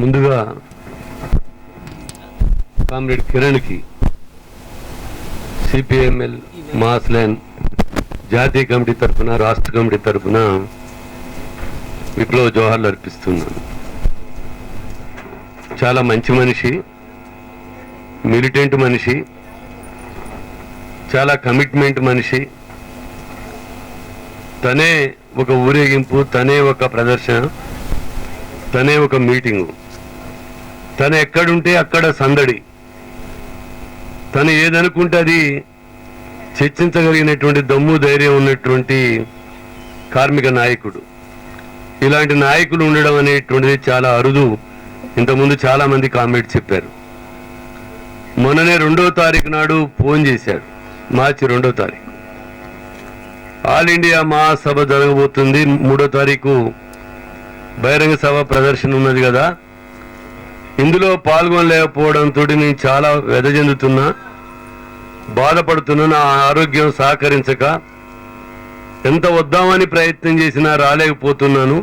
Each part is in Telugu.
ముందుగా కామ్రేడ్ కిరణ్కి సిపిఎంఎల్ మాస్లైన్ జాతీయ కమిటీ తరఫున రాష్ట్ర కమిటీ తరఫున విప్లవ జోహార్లు అర్పిస్తున్నాను. చాలా మంచి మనిషి మిలిటెంట్ మనిషి చాలా కమిట్మెంట్ మనిషి. తనే ఒక ఊరేగింపు తనే ఒక ప్రదర్శన తనే ఒక మీటింగు తను ఎక్కడుంటే అక్కడ సందడి. తను ఏదనుకుంటే అది చర్చించగలిగినటువంటి దమ్ము ధైర్యం ఉన్నటువంటి కార్మిక నాయకుడు. ఇలాంటి నాయకులు ఉండడం అనేటువంటిది చాలా అరుదు. ఇంతకుముందు చాలా మంది కామెంట్ చెప్పారు. మొన్ననే రెండో తారీఖు నాడు ఫోన్ చేశాడు. మార్చి రెండో తారీఖు. ఆల్ ఇండియా మహాసభ జరగబోతుంది. మూడో తారీఖు బహిరంగ సభ ప్రదర్శన ఉన్నది కదా. ఇందులో పాల్గొనలేకపోవడం తోటి నేను చాలా వ్యధ చెందుతున్నా బాధపడుతున్నా నా ఆరోగ్యం సహకరించక ఎంత వద్దామని ప్రయత్నం చేసినా రాలేకపోతున్నాను.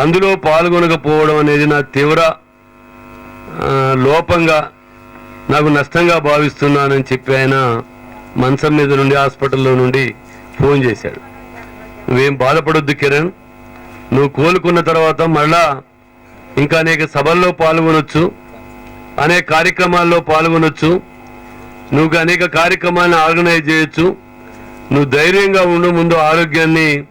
అందులో పాల్గొనకపోవడం అనేది నా తీవ్ర లోపంగా నాకు నష్టంగా భావిస్తున్నానని చెప్పి ఆయన మంచం మీద నుండి హాస్పిటల్లో నుండి ఫోన్ చేశాడు. నువ్వేం బాధపడొద్దు కిరణ్. నువ్వు కోలుకున్న తర్వాత మళ్ళా ఇంకా అనేక సభల్లో పాల్గొనొచ్చు అనేక కార్యక్రమాల్లో పాల్గొనొచ్చు. నువ్వు అనేక కార్యక్రమాలను ఆర్గనైజ్ చేయొచ్చు. నువ్వు ధైర్యంగా ఉండు ముందు ఆరోగ్యాన్ని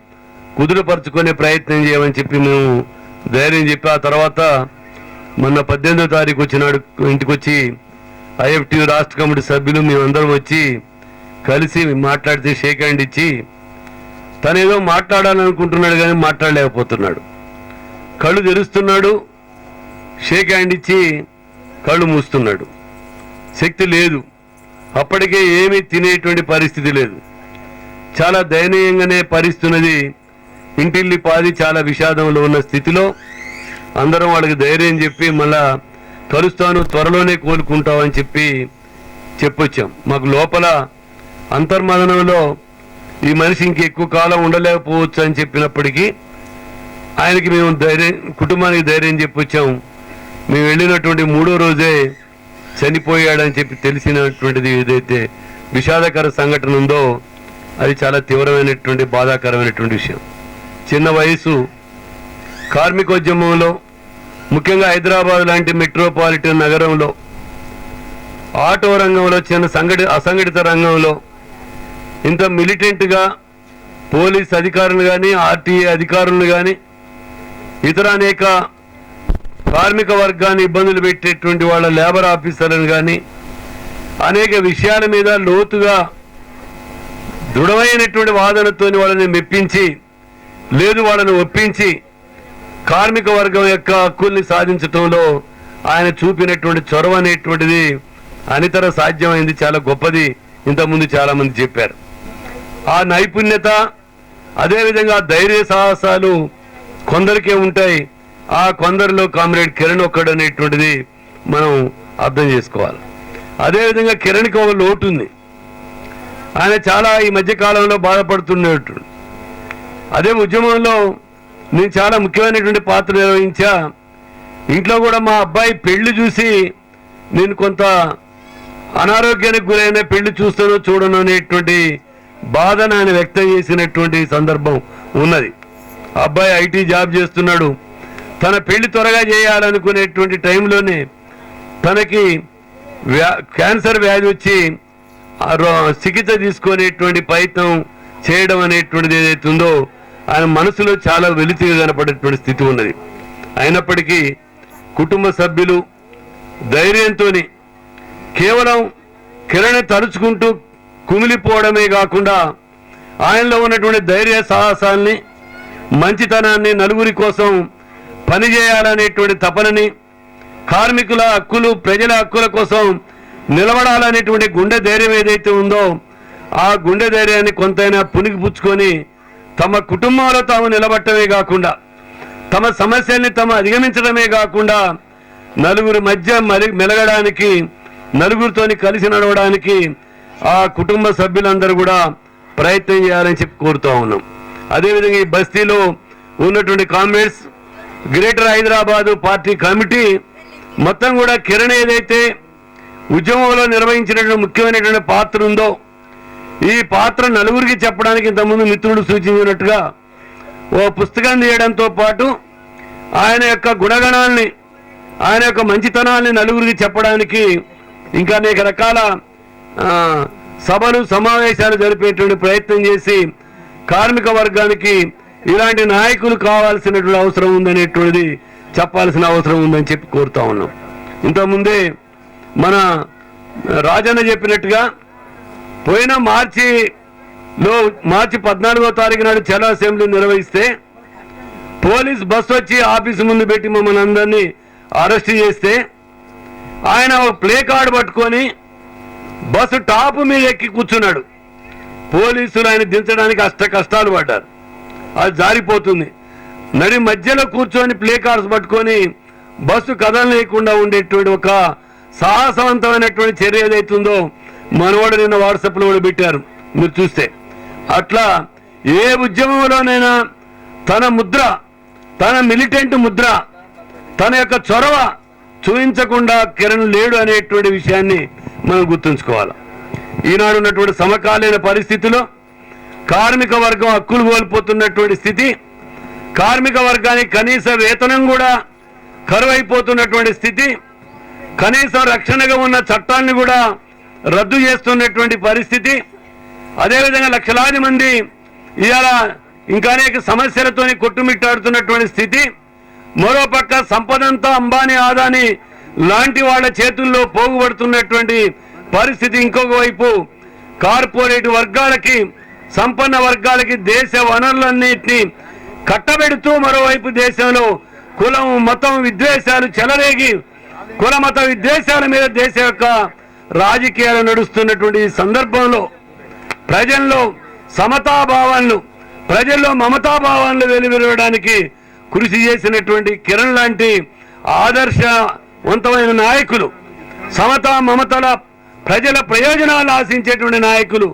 కుదురుపరుచుకునే ప్రయత్నం చేయమని చెప్పి మేము ధైర్యం చెప్పి ఆ తర్వాత మొన్న పద్దెనిమిదో తారీఖు వచ్చినాడు ఇంటికి వచ్చి ఐఎఫ్టీ రాష్ట్ర కమిటీ సభ్యులు మేమందరం వచ్చి కలిసి మాట్లాడితే షేక్ హ్యాండ్ ఇచ్చి తనేదో మాట్లాడాలనుకుంటున్నాడు కానీ మాట్లాడలేకపోతున్నాడు. కళ్ళు తెరుస్తున్నాడు షేక్ హ్యాండ్ ఇచ్చి కళ్ళు మూస్తున్నాడు. శక్తి లేదు. అప్పటికే ఏమీ తినేటువంటి పరిస్థితి లేదు. చాలా దయనీయంగానే పరిస్థితున్నది ఇంటిల్లి పాది చాలా విషాదంలో ఉన్న స్థితిలో అందరం వాళ్ళకి ధైర్యం చెప్పి మళ్ళా కలుస్తాను త్వరలోనే కోలుకుంటావు అని చెప్పి చెప్పొచ్చాం. మాకు లోపల అంతర్మదనంలో ఈ మనిషి ఇంకెక్కువ కాలం ఉండలేకపోవచ్చు అని చెప్పినప్పటికీ ఆయనకి మేము ధైర్యం కుటుంబానికి ధైర్యం చెప్పొచ్చాము మేము వెళ్ళినటువంటి మూడో రోజే చనిపోయాడని చెప్పి తెలిసినటువంటిది ఏదైతే విషాదకర సంఘటన ఉందో అది చాలా తీవ్రమైనటువంటి బాధాకరమైనటువంటి విషయం. చిన్న వయసు కార్మికోద్యమంలో ముఖ్యంగా హైదరాబాద్ లాంటి మెట్రోపాలిటన్ నగరంలో ఆటో రంగంలో చిన్న సంఘటి అసంఘటిత రంగంలో ఇంత మిలిటెంట్గా పోలీస్ అధికారులు కానీ ఆర్టీఏ అధికారులు కానీ ఇతర అనేక కార్మిక వర్గాన్ని ఇబ్బందులు పెట్టేటువంటి వాళ్ళ లేబర్ ఆఫీసర్లను కానీ అనేక విషయాల మీద లోతుగా దృఢమైనటువంటి వాదనతో వాళ్ళని మెప్పించి లేదు వాళ్ళని ఒప్పించి కార్మిక వర్గం యొక్క హక్కుల్ని సాధించటంలో ఆయన చూపినటువంటి చొరవ అనేటువంటిది అనితర సాధ్యమైంది. చాలా గొప్పది. ఇంతకుముందు చాలా మంది చెప్పారు. ఆ నైపుణ్యత అదేవిధంగా ధైర్య సాహసాలు కొందరికే ఉంటాయి. ఆ కొందరిలో కామ్రేడ్ కిరణ్ ఒక్కడు అనేటువంటిది మనం అర్థం చేసుకోవాలి. అదేవిధంగా కిరణ్కి ఒక లోటు ఉంది. ఆయన చాలా ఈ మధ్య కాలంలో బాధపడుతున్నట్టు. అదే ఉద్యమంలో నేను చాలా ముఖ్యమైనటువంటి పాత్ర నిర్వహించా. ఇంట్లో కూడా మా అబ్బాయి పెళ్ళి చూసి నేను కొంత అనారోగ్యానికి గురైన పెళ్ళి చూస్తానో చూడను అనేటువంటి బాధను ఆయన వ్యక్తం చేసినటువంటి సందర్భం ఉన్నది. అబ్బాయి ఐటీ జాబ్ చేస్తున్నాడు. తన పెళ్ళి త్వరగా చేయాలనుకునేటువంటి టైంలోనే తనకి వ్యా క్యాన్సర్ వ్యాధి వచ్చి రో- చికిత్స తీసుకునేటువంటి ప్రయత్నం చేయడం అనేటువంటిది ఏదైతే ఉందో ఆయన మనసులో చాలా వెలితిగా కనపడేటువంటి స్థితి ఉన్నది. అయినప్పటికీ కుటుంబ సభ్యులు ధైర్యంతో కేవలం కిరణ్ తరుచుకుంటూ కుమిలిపోవడమే కాకుండా ఆయనలో ఉన్నటువంటి ధైర్య సాహసాల్ని మంచితనాన్ని నలుగురి కోసం పనిచేయాలనేటువంటి తపనని కార్మికుల హక్కులు ప్రజల హక్కుల కోసం నిలబడాలనేటువంటి గుండె ధైర్యం ఏదైతే ఉందో ఆ గుండె ధైర్యాన్ని కొంతైనా పునికి పుచ్చుకొని తమ కుటుంబంలో తాము నిలబట్టమే కాకుండా తమ సమస్యల్ని తమ అధిగమించడమే కాకుండా నలుగురి మధ్య మరి మెలగడానికి నలుగురితోని కలిసి నడవడానికి ఆ కుటుంబ సభ్యులందరూ కూడా ప్రయత్నం చేయాలని చెప్పి కోరుతూ ఉన్నాం. అదేవిధంగా ఈ బస్తీలో ఉన్నటువంటి comrades greater Hyderabad party committee మొత్తం కూడా కిరణ్ ఏదైతే ఉద్యమంలో నిర్వహించినటువంటి ముఖ్యమైనటువంటి పాత్ర ఉందో ఈ పాత్ర నలుగురికి చెప్పడానికి ఇంతకుముందు మిత్రుడు సూచించినట్టుగా ఓ పుస్తకం తీయడంతో పాటు ఆయన యొక్క గుణగణాల్ని ఆయన యొక్క మంచితనాల్ని నలుగురికి చెప్పడానికి ఇంకా అనేక రకాల సభలు సమావేశాలు జరిపేటువంటి ప్రయత్నం చేసి కార్మిక వర్గానికి ఇలాంటి నాయకులు కావాల్సినటువంటి అవసరం ఉందనేటువంటిది చెప్పాల్సిన అవసరం ఉందని చెప్పి కోరుతా ఉన్నాం. ఇంతకుముందే మన రాజన్న చెప్పినట్టుగా పోయిన మార్చిలో మార్చి పద్నాలుగో తారీఖు నాడు చలో అసెంబ్లీ నిర్వహిస్తే పోలీస్ బస్ వచ్చి ఆఫీస్ ముందు పెట్టి మమ్మల్ని అందరినీ అరెస్ట్ చేస్తే ఆయన ఒక ప్లే కార్డు పట్టుకొని బస్సు టాప్ మీద ఎక్కి కూర్చున్నాడు. పోలీసులు ఆయన దించడానికి అష్ట కష్టాలు పడ్డారు. అది జారిపోతుంది. నడి మధ్యలో కూర్చొని ప్లే కార్డ్స్ పట్టుకొని బస్సు కదలలేకుండా ఉండేటువంటి ఒక సాహసవంతమైనటువంటి చర్య ఏదైతుందో మనవాడు నిన్న వాట్సాప్లో కూడా పెట్టారు. మీరు చూస్తే. అట్లా ఏ ఉద్యమంలోనైనా తన ముద్ర తన మిలిటెంట్ ముద్ర తన యొక్క చొరవ చూపించకుండా కిరణ్ లేడు అనేటువంటి విషయాన్ని మనం గుర్తుంచుకోవాలి. ఈనాడు ఉన్నటువంటి సమకాలీన పరిస్థితిలో కార్మిక వర్గం హక్కులు కోల్పోతున్నటువంటి స్థితి కార్మిక వర్గానికి కనీస వేతనం కూడా కరువైపోతున్నటువంటి స్థితి కనీసం రక్షణగా ఉన్న చట్టాన్ని కూడా రద్దు చేస్తున్నటువంటి పరిస్థితి. అదేవిధంగా లక్షలాది మంది ఇవాళ ఇంకా అనేక సమస్యలతోని కొట్టుమిట్టాడుతున్నటువంటి స్థితి. మరోపక్క సంపదంతా అంబానీ ఆదాని లాంటి వాళ్ళ చేతుల్లో పోగుపడుతున్నటువంటి పరిస్థితి. ఇంకొక వైపు కార్పొరేట్ వర్గాలకి సంపన్న వర్గాలకి దేశ వనరులన్నింటినీ కట్టబెడుతూ మరోవైపు దేశంలో కులం మతం విద్వేషాలు చెలరేగి కుల మత విద్వేషాల మీద దేశ యొక్క రాజకీయాలు నడుస్తున్నటువంటి సందర్భంలో ప్రజల్లో సమతాభావాలను ప్రజల్లో మమతాభావాలను వెలువెరవడానికి కృషి చేసినటువంటి కిరణ్ లాంటి ఆదర్శవంతమైన నాయకులు సమత మమతల ప్రజల ప్రయోజనాలు ఆశించేటువంటి నాయకులు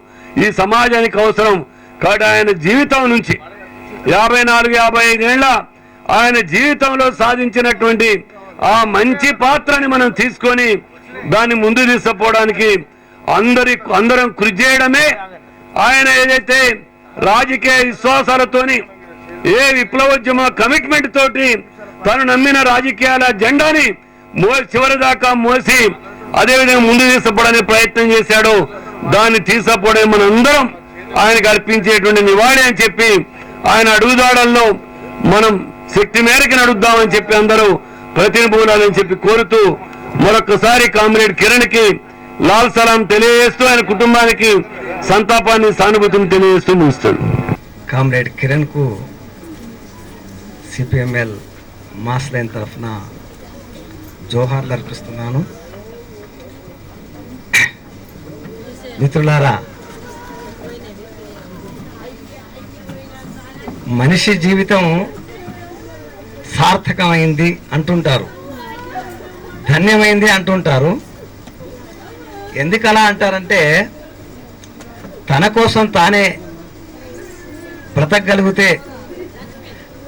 ఈ సమాజానికి అవసరం కాబట్టి ఆయన జీవితం నుంచి యాభై నాలుగు యాభై ఐదేళ్ళ ఆయన జీవితంలో సాధించినటువంటి ఆ మంచి పాత్రని మనం తీసుకొని దాన్ని ముందు తీసుకుపోవడానికి అందరి అందరం కృషి చేయడమే ఆయన ఏదైతే రాజకీయ విశ్వాసాలతోని ఏ విప్లవోద్యమ కమిట్మెంట్ తోటి తను నమ్మిన రాజకీయాల జెండాని మో చివరి దాకా మోసి అదేవిధంగా ముందు తీసుకుపోవడానికి ప్రయత్నం చేశాడు. దాన్ని తీసుకుపోవడం మనందరం ఆయనకు అర్పించేటువంటి నివాళి అని చెప్పి ఆయన అడుగుదాడల్లో మనం శక్తి మేరకు నడుద్దామని చెప్పి అందరూ ప్రతినిధులని చెప్పి కోరుతూ మరొకసారి కామ్రేడ్ కిరణ్కి లాల్ సలాం తెలియజేస్తూ ఆయన కుటుంబానికి సంతాపాన్ని సానుభూతిని తెలియజేస్తూ ముగిస్తాడు. కామ్రేడ్ కిరణ్కు సిపిఎంఎల్ మాస్ లైన్ తరఫున జోహార్లు అర్పిస్తున్నాను. మిత్రులారా మనిషి జీవితం సార్థకమైంది అంటుంటారు. ధన్యమైంది అంటుంటారు. ఎందుకలా అంటారంటే తన కోసం తానే బ్రతకగలిగితే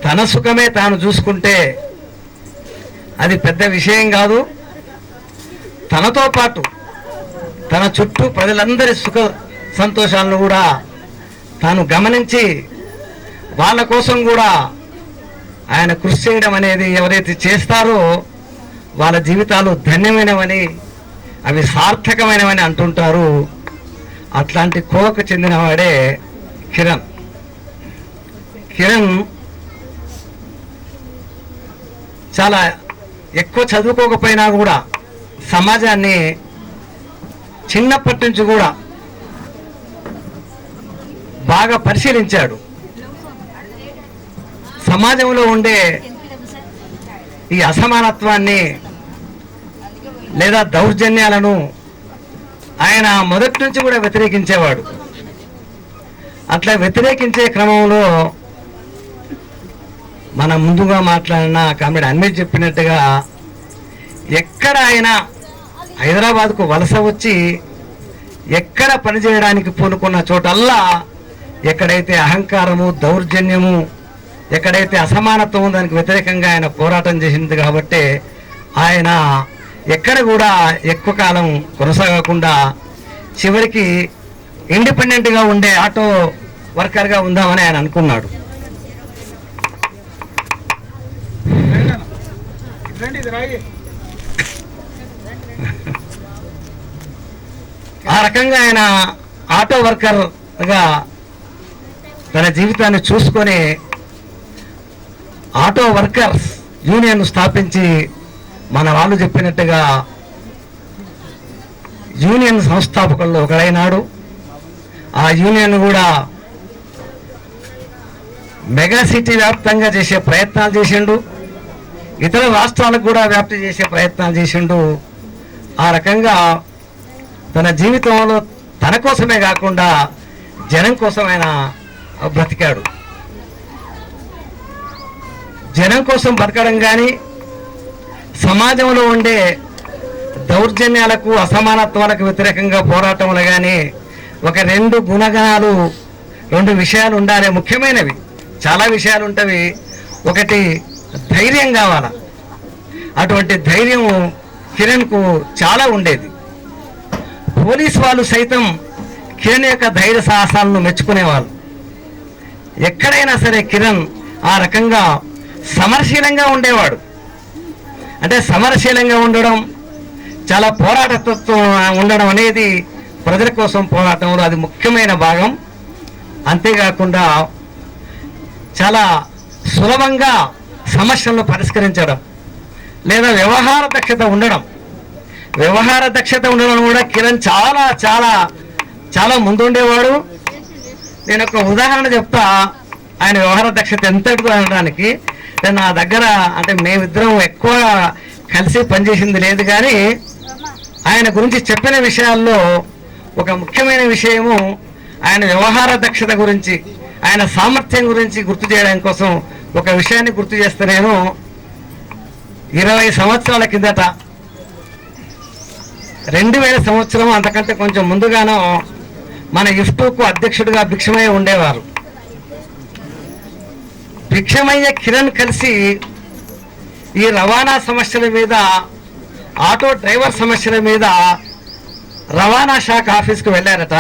తన సుఖమే తాను చూసుకుంటే అది పెద్ద విషయం కాదు. తనతో పాటు తన చుట్టూ ప్రజలందరి సుఖ సంతోషాలను కూడా తాను గమనించి వాళ్ళ కోసం కూడా ఆయన కృషి చేయడం అనేది ఎవరైతే చేస్తారో వాళ్ళ జీవితాలు ధన్యమైనవని అవి సార్థకమైనవని అంటుంటారు. అట్లాంటి కోవకు చెందినవాడే కిరణ్. కిరణ్ చాలా ఎక్కువ చదువుకోకపోయినా కూడా సమాజాన్ని చిన్నప్పటి నుంచి కూడా బాగా పరిశీలించాడు. సమాజంలో ఉండే ఈ అసమానత్వాన్ని లేదా దౌర్జన్యాలను ఆయన మొదటి నుంచి కూడా వ్యతిరేకించేవాడు. అట్లా వ్యతిరేకించే క్రమంలో మన ముందుగా మాట్లాడిన కామెడీ అన్వేష్ చెప్పినట్టుగా ఎక్కడ ఆయన హైదరాబాద్కు వలస వచ్చి ఎక్కడ పనిచేయడానికి పూనుకున్న చోటల్లా ఎక్కడైతే అహంకారము దౌర్జన్యము ఎక్కడైతే అసమానత్వం దానికి వ్యతిరేకంగా ఆయన పోరాటం చేసింది కాబట్టి ఆయన ఎక్కడ కూడా ఎక్కువ కాలం కొనసాగకుండా చివరికి ఇండిపెండెంట్గా ఉండే ఆటో వర్కర్గా ఉందామని ఆయన అనుకున్నాడు. ఆ రకంగా ఆయన ఆటో వర్కర్గా తన జీవితాన్ని చూసుకొని ఆటో వర్కర్స్ యూనియన్ స్థాపించి మన వాళ్ళు చెప్పినట్టుగా యూనియన్ సంస్థాపకుల్లో ఒకడైనాడు. ఆ యూనియన్ కూడా మెగా సిటీ వ్యాప్తంగా చేసే ప్రయత్నాలు చేసిండు. ఇతర రాష్ట్రాలకు కూడా వ్యాప్తి చేసే ప్రయత్నాలు చేసిండు. ఆ రకంగా తన జీవితంలో తన కోసమే కాకుండా జనం కోసం ఆయన బ్రతికాడు. జనం కోసం బ్రతకడం కానీ సమాజంలో ఉండే దౌర్జన్యాలకు అసమానత్వాలకు వ్యతిరేకంగా పోరాటంలో కానీ ఒక రెండు గుణగణాలు రెండు విషయాలు ఉండాలి. ముఖ్యమైనవి చాలా విషయాలు ఉంటవి. ఒకటి ధైర్యం కావాల. అటువంటి ధైర్యం కిరణ్కు చాలా ఉండేది. పోలీస్ వాళ్ళు సైతం కిరణ్ యొక్క ధైర్య సాహసాలను మెచ్చుకునేవాళ్ళు. ఎక్కడైనా సరే కిరణ్ ఆ రకంగా సమరశీలంగా ఉండేవాడు. అంటే సమరశీలంగా ఉండడం చాలా పోరాటత్వం ఉండడం అనేది ప్రజల కోసం పోరాటంలో అది ముఖ్యమైన భాగం. అంతేకాకుండా చాలా సులభంగా సమస్యలను పరిష్కరించడం లేదా వ్యవహార దక్షత ఉండడం. వ్యవహార దక్షత ఉండడం కూడా కిరణ్ చాలా చాలా చాలా ముందుండేవాడు. నేను ఒక ఉదాహరణ చెప్తా. ఆయన వ్యవహార దక్షత ఎంతటిదో అనడానికి. నేను నా దగ్గర అంటే మేమిద్దరం ఎక్కువ కలిసి పనిచేసింది లేదు కానీ ఆయన గురించి చెప్పిన విషయాల్లో ఒక ముఖ్యమైన విషయము ఆయన వ్యవహార దక్షత గురించి ఆయన సామర్థ్యం గురించి గుర్తు చేయడం కోసం ఒక విషయాన్ని గుర్తు చేస్తే నేను ఇరవై సంవత్సరాల కిందట రెండు వేల సంవత్సరం అంతకంటే కొంచెం ముందుగానో మన ఇఫ్టూకు అధ్యక్షుడిగా భిక్షమయ్య ఉండేవారు. భిక్షమయ్య కిరణ్ కలిసి ఈ రవాణా సమస్యల మీద ఆటో డ్రైవర్ సమస్యల మీద రవాణా శాఖ ఆఫీస్కి వెళ్ళారట.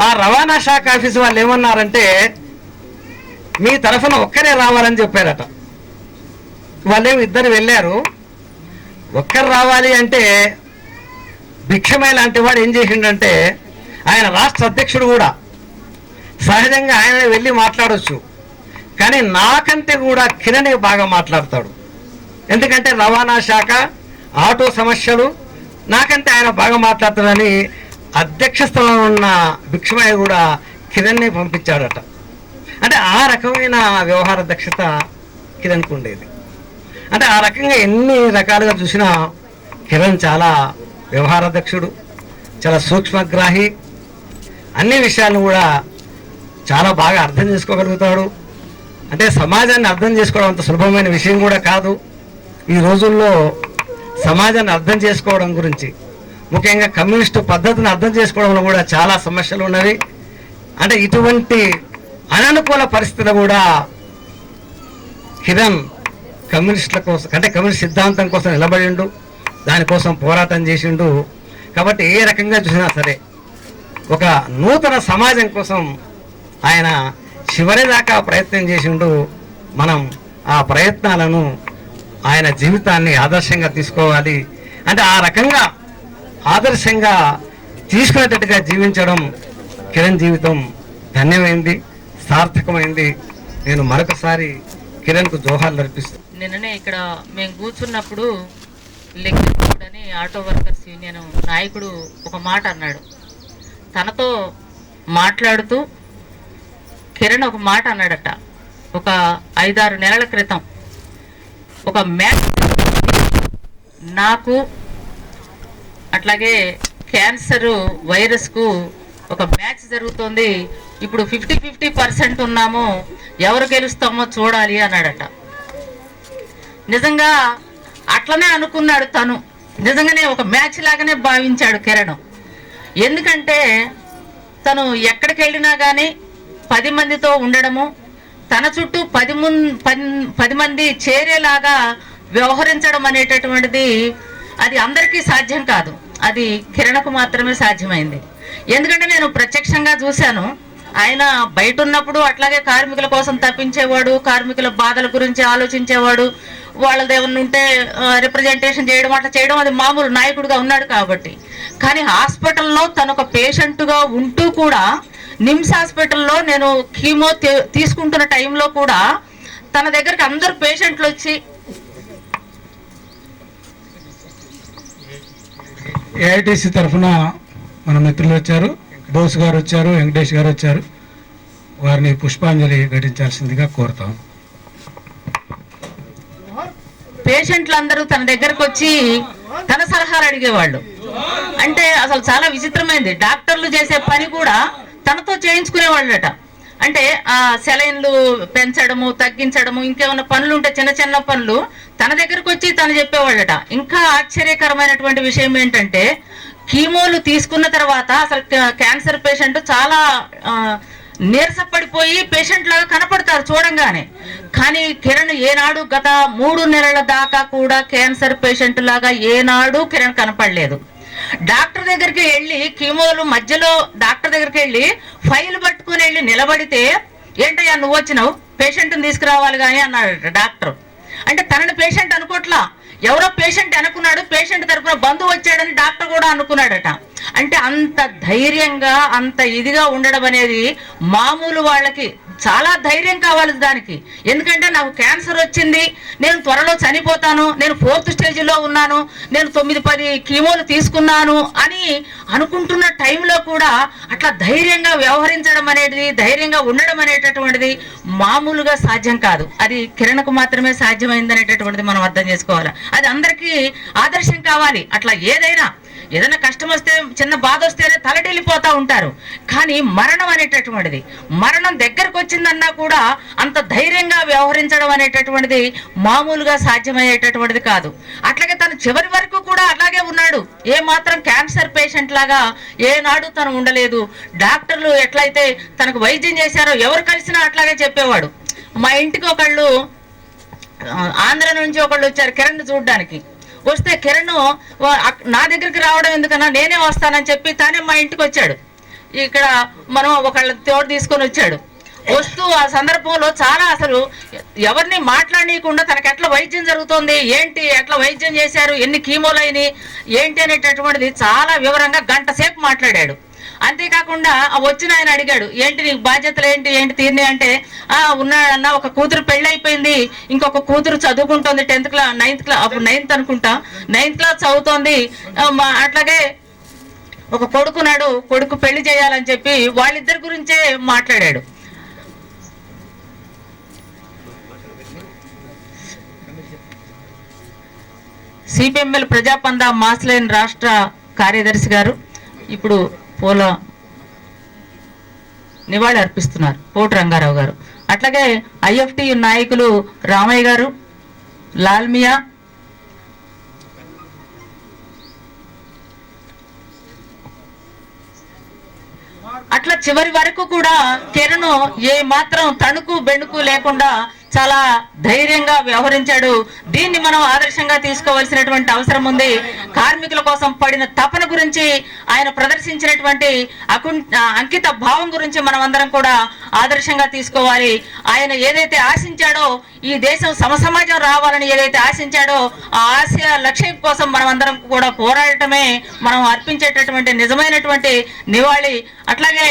ఆ రవాణా శాఖ ఆఫీస్ వాళ్ళు ఏమన్నారంటే మీ తరఫున ఒక్కరే రావాలని చెప్పారట. వాళ్ళేమి ఇద్దరు వెళ్ళారు. ఒక్కరు రావాలి అంటే భిక్షమై లాంటి వాడు ఏం చేసిండంటే ఆయన రాష్ట్ర అధ్యక్షుడు కూడా. సహజంగా ఆయన వెళ్ళి మాట్లాడవచ్చు కానీ నాకంటే కూడా కిరణ్ బాగా మాట్లాడతాడు. ఎందుకంటే రవాణా శాఖ ఆటో సమస్యలు నాకంటే ఆయన బాగా మాట్లాడతాడని అధ్యక్ష స్థలంలో ఉన్న భిక్షమయ్య కూడా కిరణ్ని పంపించాడట. అంటే ఆ రకమైన వ్యవహార దక్షత కిరణ్కు ఉండేది. అంటే ఆ రకంగా ఎన్ని రకాలుగా చూసినా కిరణ్ చాలా వ్యవహారాధ్యక్షుడు చాలా సూక్ష్మగ్రాహి అన్ని విషయాలను కూడా చాలా బాగా అర్థం చేసుకోగలుగుతాడు. అంటే సమాజాన్ని అర్థం చేసుకోవడం అంత సులభమైన విషయం కూడా కాదు. ఈ రోజుల్లో సమాజాన్ని అర్థం చేసుకోవడం గురించి ముఖ్యంగా కమ్యూనిస్టు పద్ధతిని అర్థం చేసుకోవడంలో కూడా చాలా సమస్యలు ఉన్నవి. అంటే ఇటువంటి అననుకూల పరిస్థితులు కూడా కిరణ్ కమ్యూనిస్టుల కోసం అంటే కమ్యూనిస్ట్ సిద్ధాంతం కోసం నిలబడిండు దానికోసం పోరాటం చేసిండు. కాబట్టి ఏ రకంగా చూసినా సరే ఒక నూతన సమాజం కోసం ఆయన చివరి దాకా ప్రయత్నం చేసిండు. మనం ఆ ప్రయత్నాలను ఆయన జీవితాన్ని ఆదర్శంగా తీసుకోవాలి. అంటే ఆ రకంగా ఆదర్శంగా తీసుకునేటట్టుగా జీవించడం కిరణ్ జీవితం ధన్యమైంది సార్థకమైంది. నేను మరొకసారి కిరణ్కు జోహార్లు అర్పిస్తాను నిన్ననే ఇక్కడ మేము కూర్చున్నప్పుడు లెక్కింపుడు అని ఆటో వర్కర్స్ యూనియన్ నాయకుడు ఒక మాట అన్నాడు. తనతో మాట్లాడుతూ కిరణ్ ఒక మాట అన్నాడట. ఒక ఐదారు నెలల క్రితం ఒక మ్యాచ్ నాకు అట్లాగే క్యాన్సర్ వైరస్కు ఒక మ్యాచ్ జరుగుతోంది. ఇప్పుడు ఫిఫ్టీ ఫిఫ్టీ పర్సెంట్ ఉన్నాము. ఎవరు గెలుస్తామో చూడాలి అన్నాడట. నిజంగా అట్లనే అనుకున్నాడు తను. నిజంగానే ఒక మ్యాచ్ లాగానే భావించాడు కిరణ్. ఎందుకంటే తను ఎక్కడికి వెళ్ళినా కానీ పది మందితో ఉండడము తన చుట్టూ పది పన్- పది మంది చేరేలాగా వ్యవహరించడం అనేటటువంటిది అది అందరికీ సాధ్యం కాదు. అది కిరణకు మాత్రమే సాధ్యమైంది. ఎందుకంటే నేను ప్రత్యక్షంగా చూశాను. ఆయన బయట ఉన్నప్పుడు అట్లాగే కార్మికుల కోసం తప్పించేవాడు కార్మికుల బాధల గురించి ఆలోచించేవాడు. వాళ్ళది ఏమన్నా ఉంటే రిప్రజెంటేషన్ చేయడం అట్లా చేయడం అది మామూలు నాయకుడిగా ఉన్నాడు కాబట్టి. కానీ హాస్పిటల్లో తను ఒక పేషెంట్గా ఉంటూ కూడా నిమ్స్ హాస్పిటల్లో నేను కీమో తీ- తీసుకుంటున్న టైంలో కూడా తన దగ్గరికి అందరు పేషెంట్లు వచ్చి ఏఐటిసి తరఫున మన మిత్రులు వచ్చారు. బోస్ గారు వచ్చారు వెంకటేష్ గారు వచ్చారు. వారిని పుష్పాంజలి ఘటించాల్సిందిగా కోరుతాం. పేషెంట్లు అందరూ తన దగ్గరకు వచ్చి తన సలహాలు అడిగేవాళ్ళు. అంటే అసలు చాలా విచిత్రమైంది. డాక్టర్లు చేసే పని కూడా తనతో చేయించుకునేవాళ్ళట. అంటే ఆ సెలైన్లు పెంచడము తగ్గించడము ఇంకేమైనా పనులు ఉంటే చిన్న చిన్న పనులు తన దగ్గరకు వచ్చి తను చెప్పేవాళ్ళట. ఇంకా ఆశ్చర్యకరమైనటువంటి విషయం ఏంటంటే కీమోలు తీసుకున్న తర్వాత అసలు క్యాన్సర్ పేషెంట్ చాలా నీరసపడిపోయి పేషెంట్ లాగా కనపడతారు చూడంగానే. కానీ కిరణ్ ఏనాడు గత మూడు నెలల దాకా కూడా క్యాన్సర్ పేషెంట్ లాగా ఏనాడు కిరణ్ కనపడలేదు. డాక్టర్ దగ్గరికి వెళ్ళి కీమోలు మధ్యలో డాక్టర్ దగ్గరికి వెళ్ళి ఫైల్ పట్టుకుని వెళ్ళి నిలబడితే ఏంటయ్యా నువ్వు వచ్చినావు పేషెంట్ని తీసుకురావాలి కానీ అన్నాడు డాక్టర్. అంటే తనని పేషెంట్ అనుకోట్లా. ఎవరో పేషెంట్ అనుకున్నాడు పేషెంట్ తరపున బంధువు వచ్చాడని డాక్టర్ కూడా అనుకున్నాడట. అంటే అంత ధైర్యంగా అంత ఇదిగా ఉండడం అనేది మామూలు వాళ్ళకి చాలా ధైర్యం కావాలి దానికి. ఎందుకంటే నాకు క్యాన్సర్ వచ్చింది నేను త్వరలో చనిపోతాను నేను ఫోర్త్ స్టేజ్లో ఉన్నాను నేను తొమ్మిది పది కీమోలు తీసుకున్నాను అని అనుకుంటున్న టైంలో కూడా అట్లా ధైర్యంగా వ్యవహరించడం అనేది ధైర్యంగా ఉండడం అనేటటువంటిది మామూలుగా సాధ్యం కాదు. అది కిరణకు మాత్రమే సాధ్యమైంది అనేటటువంటిది మనం అర్థం చేసుకోవాలి. అది అందరికీ ఆదర్శం కావాలి. అట్లా ఏదైనా ఏదైనా కష్టం వస్తే చిన్న బాధ వస్తేనే తలడిల్లిపోతా ఉంటారు. కానీ మరణం అనేటటువంటిది మరణం దగ్గరకు వచ్చిందన్నా కూడా అంత ధైర్యంగా వ్యవహరించడం అనేటటువంటిది మామూలుగా సాధ్యమయ్యేటటువంటిది కాదు. అట్లాగే తను చివరి వరకు కూడా అలాగే ఉన్నాడు. ఏ మాత్రం క్యాన్సర్ పేషెంట్ లాగా ఏనాడు తను ఉండలేదు. డాక్టర్లు ఎట్లయితే తనకు వైద్యం చేశారో ఎవరు కలిసినా అట్లాగే చెప్పేవాడు. మా ఇంటికి ఒకళ్ళు ఆంధ్ర నుంచి ఒకళ్ళు వచ్చారు కిరణ్ చూడడానికి. వస్తే కిరణ్ నా దగ్గరికి రావడం ఎందుకన్నా? నేనే వస్తానని చెప్పి తానే మా ఇంటికి వచ్చాడు. ఇక్కడ మనం ఒకళ్ళ తోడు తీసుకొని వచ్చాడు. వస్తూ ఆ సందర్భంలో చాలా అసలు ఎవరిని మాట్లాడనీయకుండా తనకు ఎట్లా వైద్యం జరుగుతోంది? ఏంటి? ఎట్లా వైద్యం చేశారు? ఎన్ని కీమోలు అయినాయి ఏంటి అనేటటువంటిది చాలా వివరంగా గంట సేపు మాట్లాడాడు. అంతేకాకుండా ఆ వచ్చిన ఆయన అడిగాడు ఏంటి నీకు బాధ్యతలు ఏంటి? ఏంటి తీరిని? అంటే ఆ ఉన్నాడన్న ఒక కూతురు పెళ్ళి అయిపోయింది ఇంకొక కూతురు చదువుకుంటోంది టెన్త్ క్లాస్ నైన్త్ క్లాస్ అప్పుడు నైన్త్ అనుకుంటా నైన్త్ క్లాస్ చదువుతోంది అట్లాగే ఒక కొడుకున్నాడు కొడుకు పెళ్ళి చేయాలని చెప్పి వాళ్ళిద్దరి గురించే మాట్లాడాడు. సిపిఎంఎల్ ప్రజాపంద మాస్లైన్ రాష్ట్ర కార్యదర్శి గారు ఇప్పుడు పూల. నివాళి అర్పిస్తున్నారు పోటు రంగారావు గారు. అట్లాగే ఐఎఫ్టి నాయకులు రామయ్య గారు లాల్మియా అట్లా చివరి వరకు కూడా కిరణ్ ఏ మాత్రం తణుకు బెణుకు లేకుండా చాలా ధైర్యంగా వ్యవహరించాడు. దీన్ని మనం ఆదర్శంగా తీసుకోవాల్సినటువంటి అవసరం ఉంది. కార్మికుల కోసం పడిన తపన గురించి ఆయన ప్రదర్శించినటువంటి అంకిత భావం గురించి మనం అందరం కూడా ఆదర్శంగా తీసుకోవాలి. ఆయన ఏదైతే ఆశించాడో ఈ దేశం సమసమాజం రావాలని ఏదైతే ఆశించాడో ఆ ఆశయ లక్ష్యం కోసం మనం అందరం కూడా పోరాడటమే మనం అర్పించేటటువంటి నిజమైనటువంటి నివాళి. అట్లాగే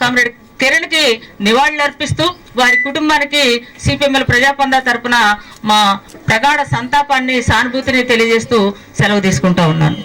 కామ్రేడ్ కిరణ్కి నివాళులర్పిస్తూ నివాళులు అర్పిస్తూ వారి కుటుంబానికి సిపిఎంఎల్ ప్రజాపంద తరపున మా ప్రగాఢ సంతాపాన్ని సానుభూతిని తెలియజేస్తూ సెలవు తీసుకుంటా ఉన్నాను.